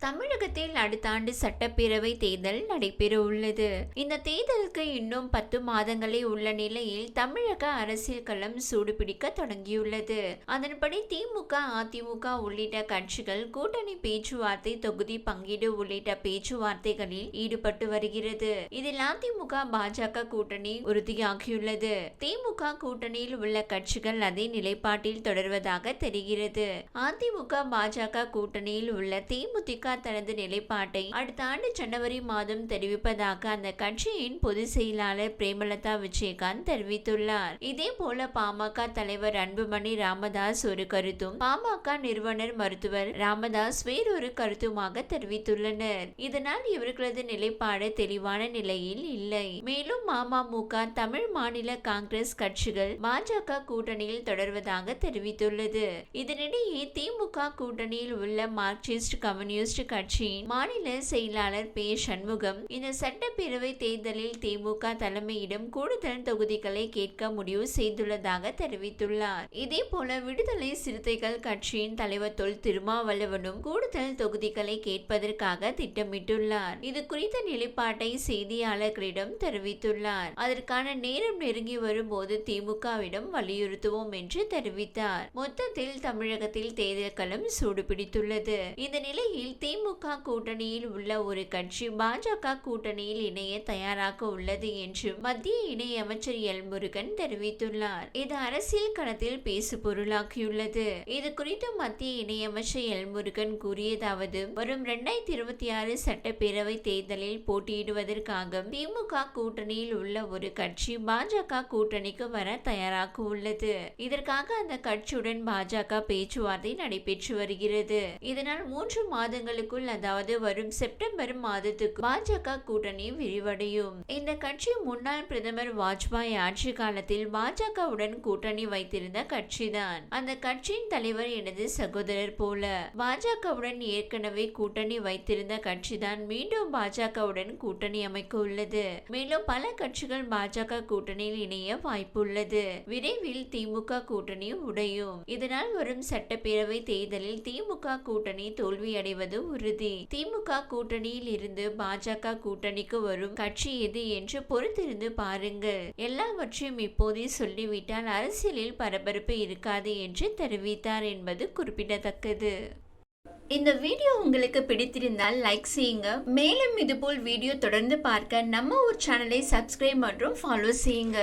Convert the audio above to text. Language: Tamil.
தமிழகத்தில் அடுத்த ஆண்டு சட்டப்பேரவை தேர்தல் நடைபெற உள்ளது. இந்த தேர்தலுக்கு இன்னும் பத்து மாதங்களே உள்ள நிலையில் தமிழக அரசியல் களம் சூடுபிடிக்க தொடங்கியுள்ளது. அதன்படி திமுக அதிமுக உள்ளிட்ட கட்சிகள் கூட்டணி பேச்சுவார்த்தை தொகுதி பங்கீடு உள்ளிட்ட பேச்சுவார்த்தைகளில் ஈடுபட்டு வருகிறது. இதில் அதிமுக பாஜக கூட்டணி உறுதியாகியுள்ளது. திமுக கூட்டணியில் உள்ள கட்சிகள் அதே நிலைப்பாட்டில் தொடர்வதாக தெரிகிறது. அதிமுக பாஜக கூட்டணியில் உள்ள தேமுதிக தனது நிலைப்பாட்டை அடுத்த ஆண்டு ஜனவரி மாதம் தெரிவிப்பதாக அந்த கட்சியின் பொதுச் செயலாளர் பிரேமலதா விஜயகாந்த் தெரிவித்துள்ளார். இதே போல பாமக தலைவர் அன்புமணி ராமதாஸ் ஒரு கருத்தும் பாமக நிறுவனர் மருத்துவர் ராமதாஸ் வேறொரு கருத்துமாக தெரிவித்துள்ளனர். இதனால் இவர்களது நிலைப்பாடு தெளிவான நிலையில் இல்லை. மேலும் அமமுக தமிழ் மாநில காங்கிரஸ் கட்சிகள் பாஜக கூட்டணியில் தொடர்வதாக தெரிவித்துள்ளது. இதனிடையே திமுக கூட்டணியில் உள்ள மார்க்சிஸ்ட் கம்யூனிஸ்ட் கட்சியின் மாநில செயலாளர் பே. சண்முகம் இந்த சட்டப்பேரவை தேர்தலில் திமுக தலைமையிடம் கூடுதல் தொகுதிகளை கேட்க முடிவு செய்துள்ளதாக தெரிவித்துள்ளார். இதே போல விடுதலை சிறுத்தைகள் கட்சியின் தலைவர் தொல் திருமாவளவனும் கூடுதல் தொகுதிகளை கேட்பதற்காக திட்டமிட்டுள்ளார். இது குறித்த நிலைப்பாட்டை செய்தியாளர்களிடம் தெரிவித்துள்ளார். அதற்கான நேரம் நெருங்கி வரும்போது திமுகவிடம் வலியுறுத்துவோம் என்று தெரிவித்தார். மொத்தத்தில் தமிழகத்தில் தேர்தல் களம் சூடுபிடித்துள்ளது. இந்த நிலையில் திமுக கூட்டணியில் உள்ள ஒரு கட்சி பாஜக கூட்டணியில் இணைய தயாராக உள்ளது என்று மத்திய இணையமைச்சர் எல் முருகன் தெரிவித்துள்ளார். இது அரசியல் களத்தில் பேசு பொருளாக்கியுள்ளது இது குறித்து மத்திய இணையமைச்சர் எல் முருகன் கூறியதாவது வரும் இரண்டாயிரத்தி இருபத்தி ஆறு சட்டப்பேரவை தேர்தலில் போட்டியிடுவதற்காக திமுக கூட்டணியில் உள்ள ஒரு கட்சி பாஜக கூட்டணிக்கு வர தயாராக உள்ளது. இதற்காக அந்த கட்சியுடன் பாஜக பேச்சுவார்த்தை நடைபெற்று வருகிறது. இதனால் மூன்று தேர்தலுக்குள் அதாவது வரும் செப்டம்பர் மாதத்துக்கு பாஜக கூட்டணி விரிவடையும். இந்த கட்சி முன்னாள் பிரதமர் வாஜ்பாய் ஆட்சி காலத்தில் பாஜகவுடன் கூட்டணி வைத்திருந்த கட்சிதான். அந்த கட்சியின் தலைவர் எனது சகோதரர் போல. பாஜகவுடன் ஏற்கனவே கூட்டணி வைத்திருந்த கட்சிதான் மீண்டும் பாஜகவுடன் கூட்டணி அமைக்க உள்ளது. மேலும் பல கட்சிகள் பாஜக கூட்டணியில் இணைய வாய்ப்புள்ளது. விரைவில் திமுக கூட்டணி உடையும். இதனால் வரும் சட்டப்பேரவை தேர்தலில் திமுக கூட்டணி தோல்வியடைவது உறுதி. திமுக கூட்டணியில் இருந்து பாஜக கூட்டணிக்கு வரும் கட்சி எது என்று பொறுத்திருந்து பாருங்கள். எல்லாவற்றையும் இப்போதே சொல்லிவிட்டால் அரசியலில் பரபரப்பு இருக்காது என்று தெரிவித்தார் என்பது குறிப்பிடத்தக்கது. இந்த வீடியோ உங்களுக்கு பிடித்திருந்தால் லைக் செய்யுங்க. மேலும் இதுபோல் வீடியோ தொடர்ந்து பார்க்க நம்ம ஒரு சேனலை சப்ஸ்கிரைப் மற்றும் ஃபாலோ செய்யுங்க.